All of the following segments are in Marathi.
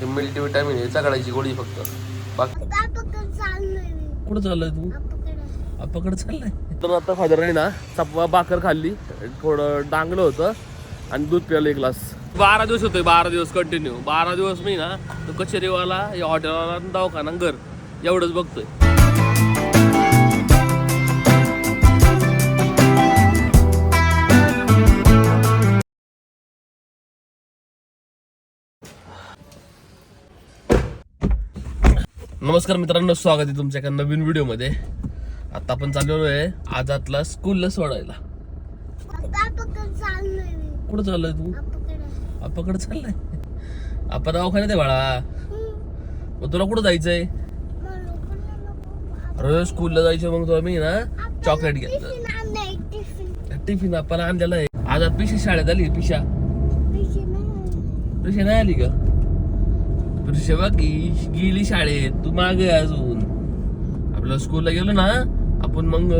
हे मल्टीविटॅमिन आहे चघळायची गोळी फक्त. बाकी कुठं चाललंय तू? आपाकडे चाललंय? तर आता फादरने ना चपवा भाकर खाल्ली थोडं डांगलं होतं आणि दूध प्यायलं एक ग्लास. बारा दिवस होतोय बारा दिवस कंटिन्यू बारा दिवस मी ना तो कचेरीवाला या हॉटेलवाला दवाखाना घर एवढंच बघतोय. नमस्कार मित्रांनो स्वागत आहे तुमच्या एका नवीन व्हिडिओमध्ये. आता आपण चाललेलो आहे आजातला स्कूलला सोडायला कुठं चाललंय तू? आपाकडे चाललंय? आपण दवाखान्यात आहे बाळा. मग तुला कुठं जायचंय? अरे स्कूलला जायचं मग तुला मी ना चॉकलेट घेतलं टिफिन आपण आणलेला आहे. आज पिशा शाळेत आली पिशा. पिशा नाही. आली का पिशा बाकी गेली शाळेत. तू मागे अजून. आपल्याला स्कूलला गेलो ना आपण मग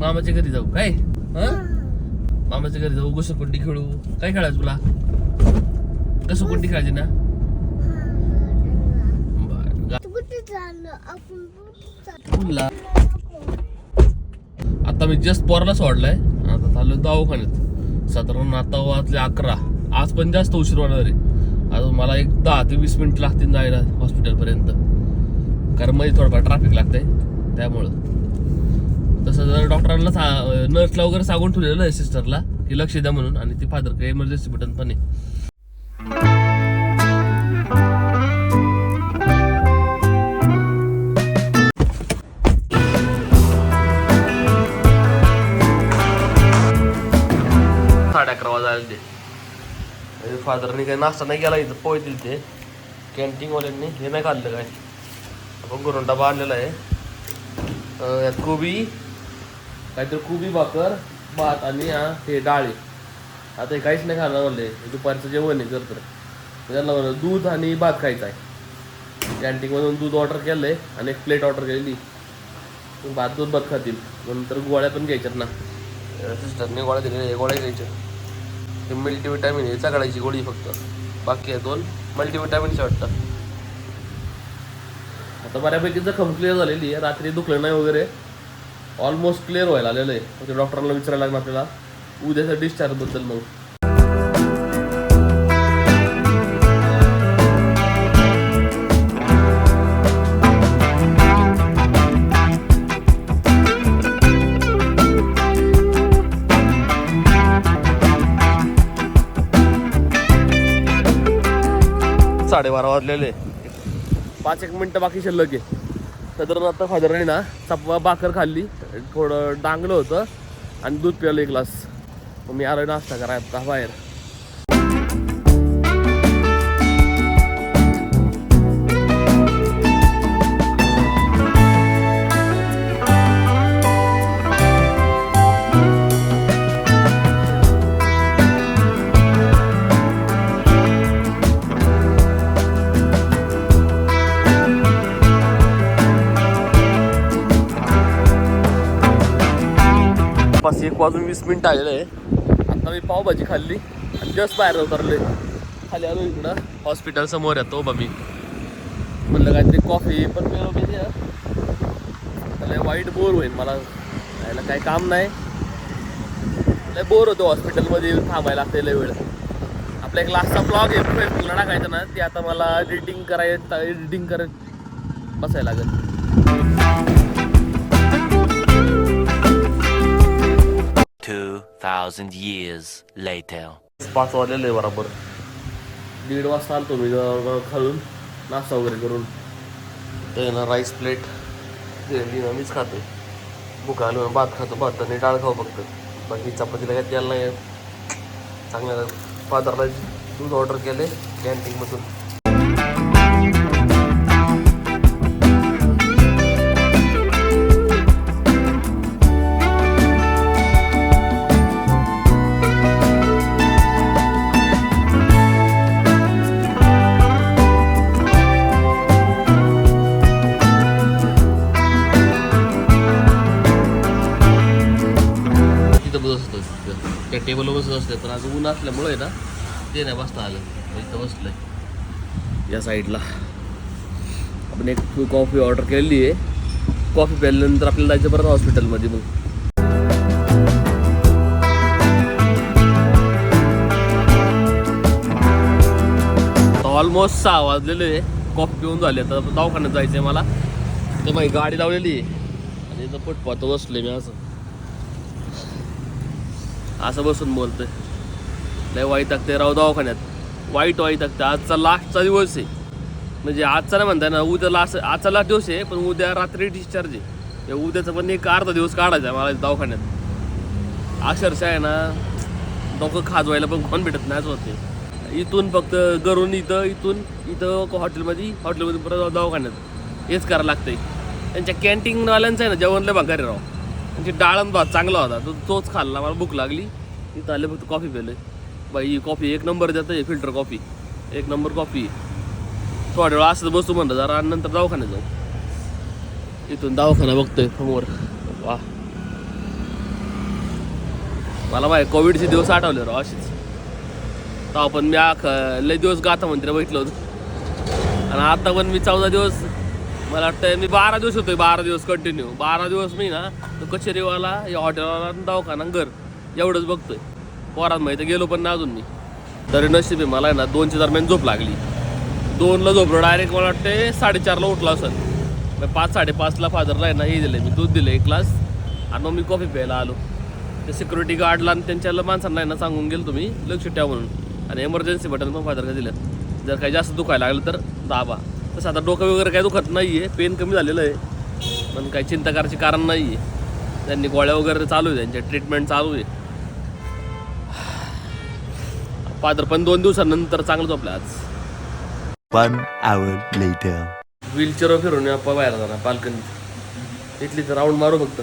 मामाच्या घरी जाऊ. काय? हा? मामाच्या घरी जाऊ घसरकुंडी खेळू. काय खेळायचं तुला? घसरकुंडी खेळायची ना? आता मी जस्ट पोराला सोडलाय. आता चाललो दवाखान्यात. साधारण आता वाजले अकरा. आज पण जास्त उशीर होणार आहे. अजून मला एक दहा ते वीस मिनिट लागतील जायला हॉस्पिटलपर्यंत कारण मध्ये थोडंफार ट्रॅफिक लागतंय त्यामुळं. तसं जर डॉक्टरांना नर्सला वगैरे सांगून ठेवलेलं आहे सिस्टरला की लक्ष द्या म्हणून आणि ती फादर काही इमर्जन्सी बटन पण आहे. साडे अकरा वाजायला ते फादरने काही नाश्ता नाही केला इथं पोहे दिले ते कॅन्टीनवाल्यांनी हे नाही खाल्लं काय. आपण करून डबा आणलेला आहे. यात कोबी काहीतरी कोबी भाकर भात आणि हा हे डाळी. आता हे काहीच नाही खाणार म्हणले. हे दुपारचं जेवण आहे तर. त्यांना म्हणलं दूध आणि भात खायचा आहे. कॅन्टीनमधून दूध ऑर्डर केलं आहे आणि एक प्लेट ऑर्डर केलेली. भात दूध भात खातील. नंतर गोळ्या पण घ्यायच्यात ना. सिस्टरने गोळ्या दिलेल्या गोळ्या घ्यायच्या. हे मल्टीविटॅमिन आहे चघळायची गोळी फक्त. बाकी आहे दोन मल्टीविटॅमिनचे वाटतं आता बऱ्यापैकी जखम क्लिअर झालेली आहे. रात्री दुखलं नाही वगैरे. ऑलमोस्ट क्लिअर व्हायला आलेलं आहे. म्हणजे डॉक्टरांना विचारायला लागणार आपल्याला. उद्याच्या डिस्चार्जबद्दल मग. साडेबारा वाजलेले. पाच एक मिनटं बाकी शिल्लक आहे. तर आता फादराने ना चपवा भाकर खाल्ली थोडं डांगलं होतं आणि दूध प्यायलं एक ग्लास. मग मी आलो नाश्ता करा आता बाहेर. वाजून वीस मिनिट आलेलं आहे. आता मी पावभाजी खाल्ली आणि जस्ट बाहेर उतरले खाली आलो इकडं. हॉस्पिटल समोर येतो बा मी. म्हणलं काहीतरी कॉफी पण पेलो पाहिजे त्याला वाईट बोर होईल मला. यायला काही काम नाही. लय बोर होतो हॉस्पिटलमध्ये थांबायला लागते लय वेळ. आपला एक लास्टचा ब्लॉग आहे. फेसबुकला टाकायचा ना? ते आता मला एडिटिंग करायचं एडिटिंग करत बसायला लागेल. 2,000 years later. पाच वाजलेले आहे बरोबर. दीड वाजता आलतो मी खालून नाश्ता वगैरे करून. ते ना राईस प्लेट दिली ना मीच खाते. भूक आलो भात खातो भात आणि डाळ खाऊ फक्त. बाकी चपातीला काय द्यायला नाही चांगल्या फादरला दूध ऑर्डर केले कॅन्टीनमधून बसत असतं त्या टेबलवर बसत असते. पण आज ऊन असल्यामुळे ना ते नाही बसता आलं. इथं बसलंय. या साईडला आपण एक कॉफी ऑर्डर केलेली आहे. कॉफी प्यायल्यानंतर आपल्याला जायचं परत हॉस्पिटलमध्ये मग. ऑलमोस्ट सहा वाजलेले आहे. कॉफी पिऊन झाली. आता दवाखान्यात जायचं आहे मला. तर माझी गाडी लावलेली आहे. आणि इथं फुटपाथ बसले मी असं. असं बसून बोलतोय. लय वाईट लागते राव दवाखान्यात. वाईट वाईट लागते आजचा लास्टचा दिवस आहे. म्हणजे आजचा नाही म्हणताय ना उद्या लास्ट आजचा लास्ट दिवस आहे पण उद्या रात्री डिस्चार्ज आहे. उद्याचा पण एक अर्धा दिवस काढायचा आहे मला दवाखान्यात. अक्षरशः आहे ना डोकं खाजवायला पण कोण भेटत नाही होते इथून फक्त घरून इथं इथून इथं हॉटेलमध्ये हॉटेलमध्ये परत दवाखान्यात. हेच करायला लागतंय. त्यांच्या कॅन्टीनवाल्यांचं आहे ना जेवणलं लय राव. म्हणजे डाळण भात चांगला होता. तो तोच खाल्ला. मला भूक लागली. इथं आले फक्त कॉफी पेले बाई ही कॉफी एक नंबर देतं आहे फिल्टर कॉफी एक नंबर कॉफी थोड्या वेळ असं बसू म्हणलं जरा आणि नंतर दवाखान्यात जाऊ. इथून दवाखाना बघतोय समोर. वा. मला माहिती कोविडचे दिवस आठवले राव अशीच तेव्हा पण मी आख लय दिवस गाथा मंदिर बघितलं होतं. आणि आता पण मी चौदा दिवस मला वाटतं मी बारा दिवस होतोय बारा दिवस कंटिन्यू बारा दिवस मी ना तो कचेरीवाला या हॉटेलवाला आणि दवाखाना घर एवढंच बघतोय. पोरात माहिती गेलो पण ना अजून मी. तरी नशीब आहे मला आहे ना दोनच्या दरम्यान झोप लागली. दोनला झोपलो डायरेक्ट मला वाटते साडेचारला उठला असेल पाच साडेपाचला फादरला आहे ना हे दिलं मी दूध दिलं एक ग्लास आणि मग मी कॉफी प्यायला आलो. ते सिक्युरिटी गार्डला आणि त्यांच्या माणसांना ना सांगून गेलो तुम्ही लक्ष ठेवा म्हणून. आणि एमर्जन्सी बटन पण फादरला दिलं जर काही जास्त दुखायला लागलं तर दाबा. तसं आता डोकं वगैरे काही दुखत नाही आहे पेन कमी झालेलं आहे. पण काही चिंता करायचे कारण नाही आहे त्यांनी गोळ्या वगैरे चालू आहे त्यांच्या ट्रीटमेंट चालू आहे. फादर पण दोन दिवसानंतर चांगलं झोपलं आज. व्हीलचेअरवर फिरून आपण बाहेर जाणार बाल्कनीत इथली तर राऊंड मारू फक्त.